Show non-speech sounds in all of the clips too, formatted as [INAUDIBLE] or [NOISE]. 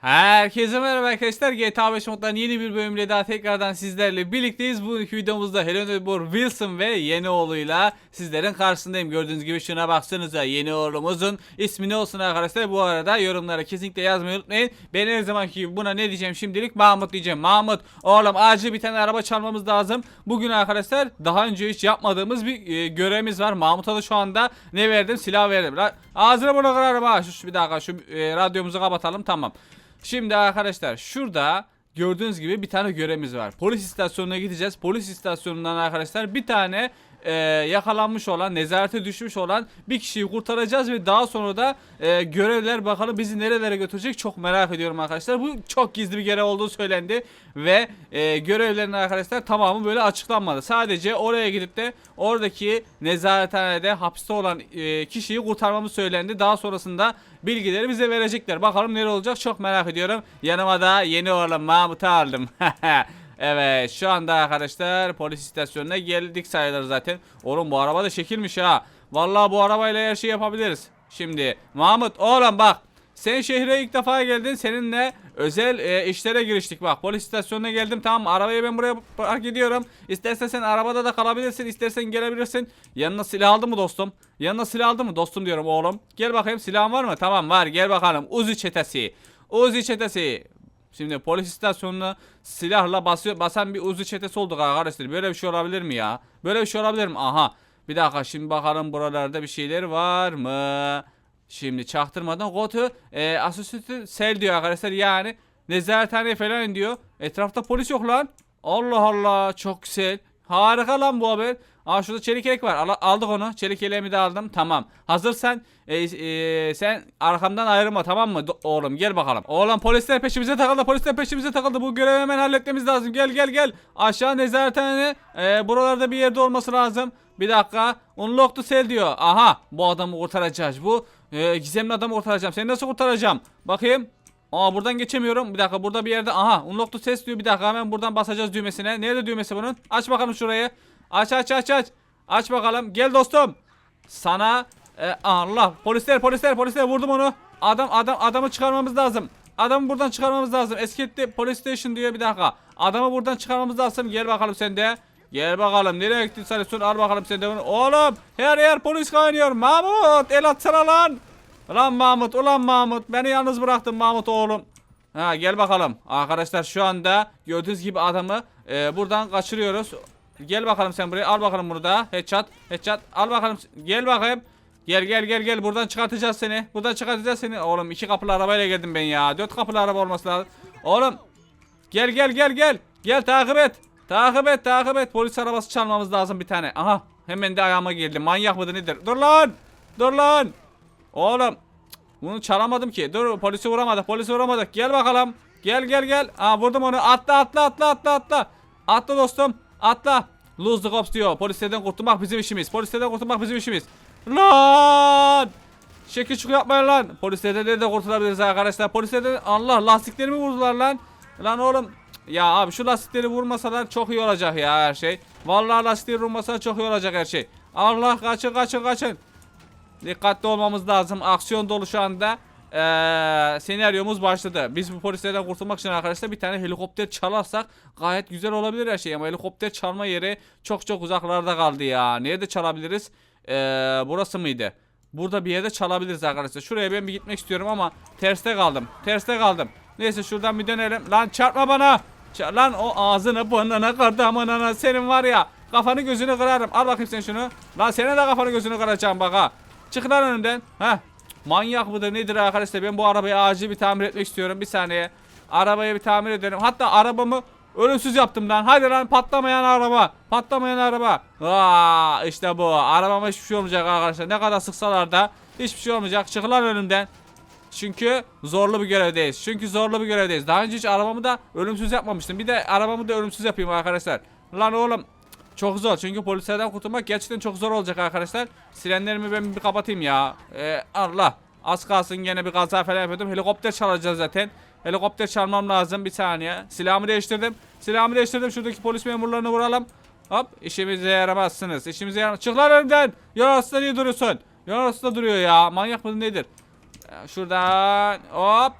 Herkese merhaba arkadaşlar. GTA 5 moddan yeni bir bölümle daha tekrardan sizlerle birlikteyiz. Bugünkü videomuzda Helen Bor Wilson ve yeni oğluyla sizlerin karşısındayım. Gördüğünüz gibi şuna baksanıza yeni oğlumuzun ismi ne olsun arkadaşlar. Bu arada yorumlara kesinlikle yazmayı unutmayın. Ben her zamanki gibi buna ne diyeceğim şimdilik Mahmut diyeceğim. Mahmut oğlum acil bir tane araba çalmamız lazım. Bugün arkadaşlar daha önce hiç yapmadığımız bir e, görevimiz var. Mahmut'a da şu anda ne verdim? Silah verdim. Ağzına kırarım ha. Şu, şu- bir dakika şu e, radyomuzu kapatalım tamam. Şimdi arkadaşlar şurada gördüğünüz gibi bir tane görevimiz var. Polis istasyonuna gideceğiz. Polis istasyonundan arkadaşlar bir tane e, yakalanmış olan, nezarete düşmüş olan bir kişiyi kurtaracağız ve daha sonra da e, görevler bakalım bizi nerelere götürecek çok merak ediyorum arkadaşlar. Bu çok gizli bir görev olduğu söylendi ve e, görevlerin arkadaşlar tamamı böyle açıklanmadı. Sadece oraya gidip de oradaki nezarethanede hapiste olan e, kişiyi kurtarmamız söylendi. Daha sonrasında bilgileri bize verecekler. Bakalım ne olacak çok merak ediyorum. Yanıma da yeni oğlum Mahmut'u aldım. [LAUGHS] evet şu anda arkadaşlar polis istasyonuna geldik sayılır zaten. Oğlum bu araba da şekilmiş ha. Vallahi bu arabayla her şeyi yapabiliriz. Şimdi Mahmut oğlum bak sen şehre ilk defa geldin. Seninle özel e, işlere giriştik. Bak polis istasyonuna geldim. Tamam arabayı ben buraya park ediyorum. İstersen sen arabada da kalabilirsin. istersen gelebilirsin. Yanına silah aldın mı dostum? Yanına silah aldın mı dostum diyorum oğlum. Gel bakayım silahın var mı? Tamam var gel bakalım. Uzi çetesi. Uzi çetesi. Şimdi polis istasyonuna silahla basıyor, basan bir uzi çetesi olduk arkadaşlar. Böyle bir şey olabilir mi ya? Böyle bir şey olabilir mi? Aha. Bir dakika şimdi bakalım buralarda bir şeyler var mı? Şimdi çaktırmadan Gotu e, asosiyeti sel diyor arkadaşlar yani nezarethane falan diyor. Etrafta polis yok lan. Allah Allah çok güzel. Harika lan bu haber. Aa şurada çelik yelek var. Al- aldık onu. Çelik yeleğimi de aldım. Tamam. Hazırsan e, e, sen arkamdan ayrılma tamam mı? Do- oğlum gel bakalım. Oğlum polisler peşimize takıldı. Polisler peşimize takıldı. Bu görevi hemen halletmemiz lazım. Gel gel gel. Aşağı nezarethane. E, buralarda bir yerde olması lazım. Bir dakika. Unlock the cell diyor. Aha. Bu adamı kurtaracağız. Bu e, gizemli adamı kurtaracağım. Seni nasıl kurtaracağım? Bakayım. Aa buradan geçemiyorum. Bir dakika burada bir yerde. Aha unlock the ses diyor. Bir dakika hemen buradan basacağız düğmesine. Nerede düğmesi bunun? Aç bakalım şurayı. Aç aç aç aç. Aç bakalım. Gel dostum. Sana e, Allah polisler polisler polisler vurdum onu. Adam adam adamı çıkarmamız lazım. Adamı buradan çıkarmamız lazım. Eskitti police station diyor bir dakika. Adamı buradan çıkarmamız lazım. Gel bakalım sen de. Gel bakalım nereye gittin sen Sun al bakalım sen de bunu. Oğlum her yer polis kaynıyor. Mahmut el atsana lan. Lan Mahmut ulan Mahmut beni yalnız bıraktın Mahmut oğlum. Ha gel bakalım. Arkadaşlar şu anda gördüğünüz gibi adamı e, buradan kaçırıyoruz. Gel bakalım sen buraya. Al bakalım bunu da. Headshot. Headshot. Al bakalım. Gel bakayım. Gel gel gel gel. Buradan çıkartacağız seni. Buradan çıkartacağız seni. Oğlum iki kapılı arabayla geldim ben ya. Dört kapılı araba olması lazım. Oğlum. Gel gel gel gel. Gel takip et. Takip et takip et. Polis arabası çalmamız lazım bir tane. Aha. Hemen de ayağıma geldi. Manyak mıdır nedir? Dur lan. Dur lan. Oğlum. Bunu çalamadım ki. Dur polisi vuramadık. Polisi vuramadık. Gel bakalım. Gel gel gel. Aa vurdum onu. Atla atla atla atla atla. Atla dostum. Atla. Lose the cops diyor. Polislerden kurtulmak bizim işimiz. Polislerden kurtulmak bizim işimiz. Lan. Şekil çukur yapmayın lan. Polislerden de, kurtulabiliriz arkadaşlar. Polislerden Allah lastiklerimi vurdular lan. Lan oğlum. Ya abi şu lastikleri vurmasalar çok iyi olacak ya her şey. Vallahi lastikleri vurmasalar çok iyi olacak her şey. Allah kaçın kaçın kaçın. Dikkatli olmamız lazım. Aksiyon dolu şu anda. Ee, senaryomuz başladı. Biz bu polislerden kurtulmak için arkadaşlar bir tane helikopter çalarsak gayet güzel olabilir her şey ama helikopter çalma yeri çok çok uzaklarda kaldı ya. Nerede çalabiliriz? Ee, burası mıydı? Burada bir yerde çalabiliriz arkadaşlar. Şuraya ben bir gitmek istiyorum ama terste kaldım. Terste kaldım. Neyse şuradan bir dönelim. Lan çarpma bana. Ça- lan o ağzını burnuna kırdı aman ana senin var ya. Kafanı gözünü kırarım. Al bakayım sen şunu. Lan senin de kafanı gözünü kıracağım bak ha. Çık lan önümden. Heh. Manyak mıdır nedir arkadaşlar ben bu arabayı acil bir tamir etmek istiyorum bir saniye. Arabayı bir tamir edelim. Hatta arabamı ölümsüz yaptım lan. Hadi lan patlamayan araba. Patlamayan araba. Aa, işte bu. Arabama hiçbir şey olmayacak arkadaşlar. Ne kadar sıksalar da hiçbir şey olmayacak. Çık önümden. Çünkü zorlu bir görevdeyiz. Çünkü zorlu bir görevdeyiz. Daha önce hiç arabamı da ölümsüz yapmamıştım. Bir de arabamı da ölümsüz yapayım arkadaşlar. Lan oğlum çok zor çünkü polislerden kurtulmak gerçekten çok zor olacak arkadaşlar. Sirenlerimi ben bir kapatayım ya. Ee, Allah. Az kalsın gene bir kaza falan yapıyordum. Helikopter çalacağız zaten. Helikopter çalmam lazım bir saniye. Silahımı değiştirdim. Silahımı değiştirdim. Şuradaki polis memurlarını vuralım. Hop işimize yaramazsınız. İşimize yaramaz. Çık lan önümden. Yol arasında niye duruyorsun? Yol arasında duruyor ya. Manyak mıdır nedir? Ee, Şuradan hop.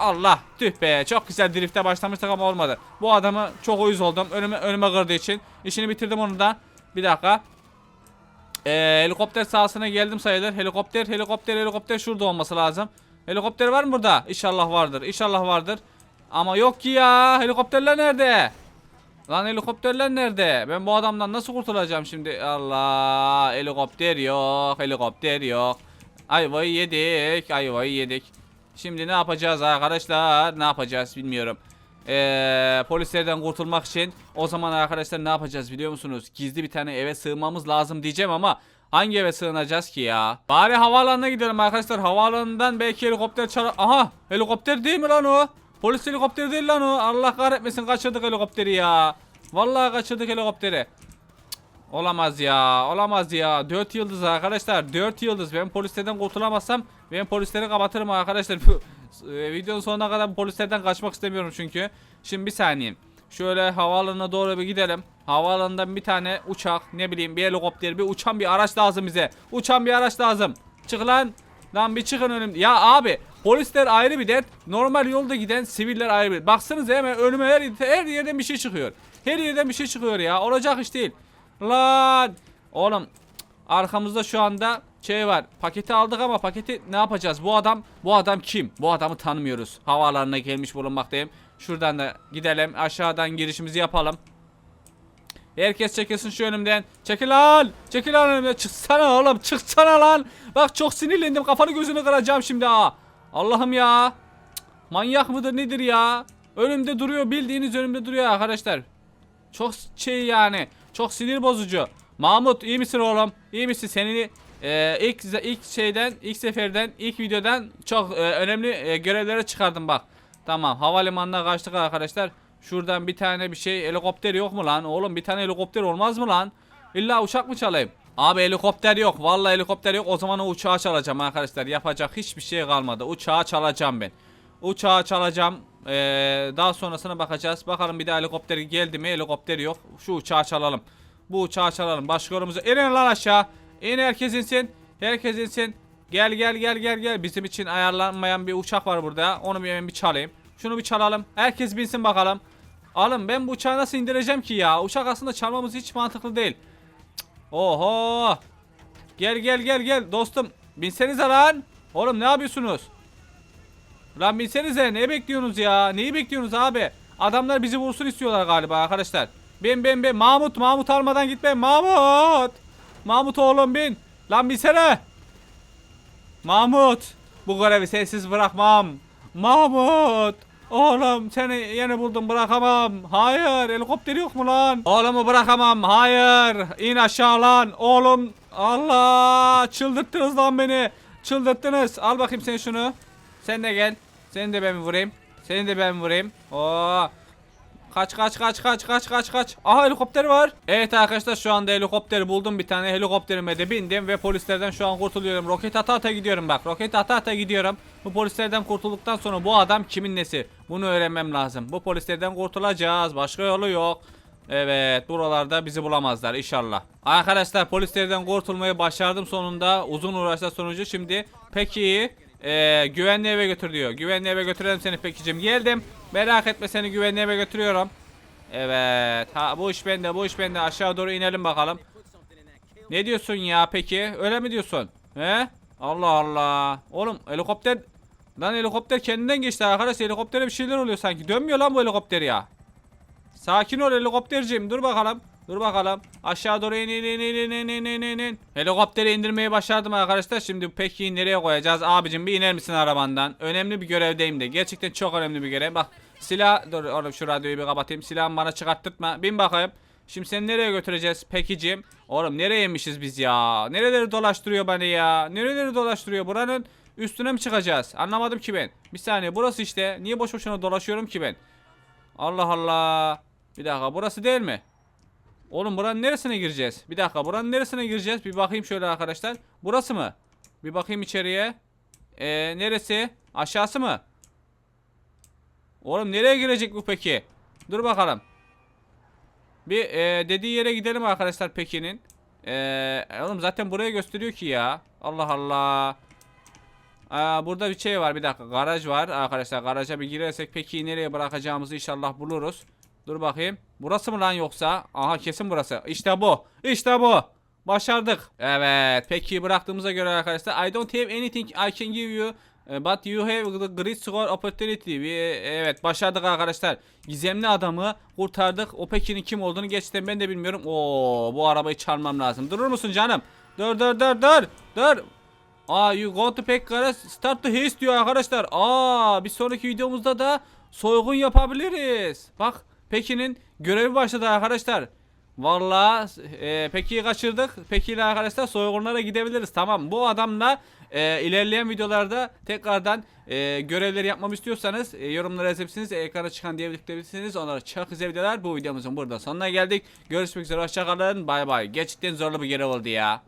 Allah tüh be çok güzel drifte başlamıştık ama olmadı. Bu adamı çok uyuz oldum. Önüme, önüme kırdığı için. İşini bitirdim onu da. Bir dakika. Ee, helikopter sahasına geldim sayılır. Helikopter, helikopter, helikopter şurada olması lazım. Helikopter var mı burada? İnşallah vardır. İnşallah vardır. Ama yok ki ya. Helikopterler nerede? Lan helikopterler nerede? Ben bu adamdan nasıl kurtulacağım şimdi? Allah. Helikopter yok. Helikopter yok. Ayvayı yedik. Ayvayı yedik. Şimdi ne yapacağız arkadaşlar? Ne yapacağız bilmiyorum. Ee, polislerden kurtulmak için o zaman arkadaşlar ne yapacağız biliyor musunuz? Gizli bir tane eve sığmamız lazım diyeceğim ama hangi eve sığınacağız ki ya? Bari havaalanına gidelim arkadaşlar. Havaalanından belki helikopter çağır... Aha helikopter değil mi lan o? Polis helikopteri değil lan o. Allah kahretmesin kaçırdık helikopteri ya. Vallahi kaçırdık helikopteri. Olamaz ya. Olamaz ya. 4 yıldız arkadaşlar. 4 yıldız. Ben polislerden kurtulamazsam ben polisleri kapatırım arkadaşlar. [LAUGHS] Bu e, videonun sonuna kadar polislerden kaçmak istemiyorum çünkü. Şimdi bir saniye. Şöyle havaalanına doğru bir gidelim. Havaalanından bir tane uçak, ne bileyim bir helikopter, bir uçan bir araç lazım bize. Uçan bir araç lazım. Çık lan. Lan bir çıkın önüm. Ya abi polisler ayrı bir dert. Normal yolda giden siviller ayrı bir. Baksanıza hemen önüme her, her yerden bir şey çıkıyor. Her yerden bir şey çıkıyor ya. Olacak iş değil. Lan. Oğlum arkamızda şu anda şey var. Paketi aldık ama paketi ne yapacağız? Bu adam bu adam kim? Bu adamı tanımıyoruz. Havaalanına gelmiş bulunmaktayım. Şuradan da gidelim. Aşağıdan girişimizi yapalım. Herkes çekilsin şu önümden. Çekil lan. Çekil lan önümden. Çıksana oğlum. Çıksana lan. Bak çok sinirlendim. Kafanı gözünü kıracağım şimdi ha. Allah'ım ya. Manyak mıdır nedir ya? Önümde duruyor. Bildiğiniz önümde duruyor arkadaşlar. Çok şey yani. Çok sinir bozucu. Mahmut iyi misin oğlum? İyi misin? Seni e, ilk ilk şeyden, ilk seferden, ilk videodan çok e, önemli e, görevlere çıkardım bak. Tamam, havalimanına kaçtık arkadaşlar. Şuradan bir tane bir şey helikopter yok mu lan? Oğlum bir tane helikopter olmaz mı lan? İlla uçak mı çalayım? Abi helikopter yok. Vallahi helikopter yok. O zaman o uçağı çalacağım arkadaşlar. Yapacak hiçbir şey kalmadı. Uçağı çalacağım ben. Uçağı çalacağım. Ee, daha sonrasına bakacağız. Bakalım bir daha helikopter geldi mi? Helikopter yok. Şu uçağı çalalım. Bu uçağı çalalım. Başka yolumuza inin lan aşağı. İn herkes insin. Herkes insin. Gel gel gel gel gel. Bizim için ayarlanmayan bir uçak var burada. Onu bir bir çalayım. Şunu bir çalalım. Herkes binsin bakalım. Alın ben bu uçağı nasıl indireceğim ki ya? Uçak aslında çalmamız hiç mantıklı değil. Cık. Oho. Gel gel gel gel dostum. Binsenize lan. Oğlum ne yapıyorsunuz? Lan binsenize ne bekliyorsunuz ya? Neyi bekliyorsunuz abi? Adamlar bizi vursun istiyorlar galiba arkadaşlar. Bin bin bin. Mahmut Mahmut almadan gitme. Mahmut. Mahmut oğlum bin. Lan binsene. Mahmut. Bu görevi sensiz bırakmam. Mahmut. Oğlum seni yeni buldum bırakamam. Hayır helikopter yok mu lan? Oğlumu bırakamam. Hayır. İn aşağı lan. Oğlum. Allah. Çıldırttınız lan beni. Çıldırttınız. Al bakayım sen şunu. Sen de gel. Seni de ben vurayım. Seni de ben vurayım. Oo. Kaç kaç kaç kaç kaç kaç kaç. Aha helikopter var. Evet arkadaşlar şu anda helikopteri buldum bir tane. Helikopterime de bindim ve polislerden şu an kurtuluyorum. Roket ata ata gidiyorum bak. Roket ata ata gidiyorum. Bu polislerden kurtulduktan sonra bu adam kimin nesi? Bunu öğrenmem lazım. Bu polislerden kurtulacağız. Başka yolu yok. Evet buralarda bizi bulamazlar inşallah. Arkadaşlar polislerden kurtulmayı başardım sonunda. Uzun uğraşlar sonucu şimdi peki e, güvenli eve götür diyor. Güvenli eve götürelim seni pekicim. Geldim. Merak etme seni güvenli eve götürüyorum. Evet. Ha bu iş bende bu iş bende. Aşağı doğru inelim bakalım. Ne diyorsun ya peki? Öyle mi diyorsun? He? Allah Allah. Oğlum helikopter Lan helikopter kendinden geçti arkadaş. Helikoptere bir şeyler oluyor sanki. Dönmüyor lan bu helikopter ya. Sakin ol helikopterciğim. Dur bakalım. Dur bakalım. Aşağı doğru in in in in in in in in in. Helikopteri indirmeyi başardım arkadaşlar. Şimdi peki nereye koyacağız? Abicim bir iner misin arabandan? Önemli bir görevdeyim de. Gerçekten çok önemli bir görev. Bak silah dur oğlum şu radyoyu bir kapatayım. Silahımı bana çıkarttırtma. Bin bakayım. Şimdi seni nereye götüreceğiz pekicim? Oğlum nereye inmişiz biz ya? Nereleri dolaştırıyor beni ya? Nereleri dolaştırıyor? Buranın üstüne mi çıkacağız? Anlamadım ki ben. Bir saniye burası işte. Niye boş boşuna dolaşıyorum ki ben? Allah Allah. Bir dakika burası değil mi? Oğlum buranın neresine gireceğiz? Bir dakika buranın neresine gireceğiz? Bir bakayım şöyle arkadaşlar. Burası mı? Bir bakayım içeriye. Ee, neresi? Aşağısı mı? Oğlum nereye girecek bu peki? Dur bakalım. Bir e, dediği yere gidelim arkadaşlar Pekin'in. E, oğlum zaten buraya gösteriyor ki ya. Allah Allah. Aa, burada bir şey var bir dakika garaj var arkadaşlar garaja bir girersek peki nereye bırakacağımızı inşallah buluruz. Dur bakayım. Burası mı lan yoksa? Aha kesin burası. İşte bu. İşte bu. Başardık. Evet. Peki bıraktığımıza göre arkadaşlar I don't have anything I can give you uh, but you have the great score opportunity. Evet başardık arkadaşlar. Gizemli adamı kurtardık. O Pekin'in kim olduğunu gerçekten ben de bilmiyorum. Oo bu arabayı çalmam lazım. Durur musun canım? Dur dur dur dur. Dur. Aa you go to Pekkar'a start to haste diyor arkadaşlar. Aa bir sonraki videomuzda da soygun yapabiliriz. Bak Pekin'in görevi başladı arkadaşlar. Vallahi e, Peki'yi kaçırdık. Peki ile arkadaşlar soygunlara gidebiliriz. Tamam bu adamla e, ilerleyen videolarda tekrardan e, görevleri yapmamı istiyorsanız e, yorumlara yazabilirsiniz. Ekrana çıkan diyebilirsiniz. Onları çok güzel videolar. Bu videomuzun burada sonuna geldik. Görüşmek üzere. Hoşçakalın. Bay bay. Gerçekten zorlu bir görev oldu ya.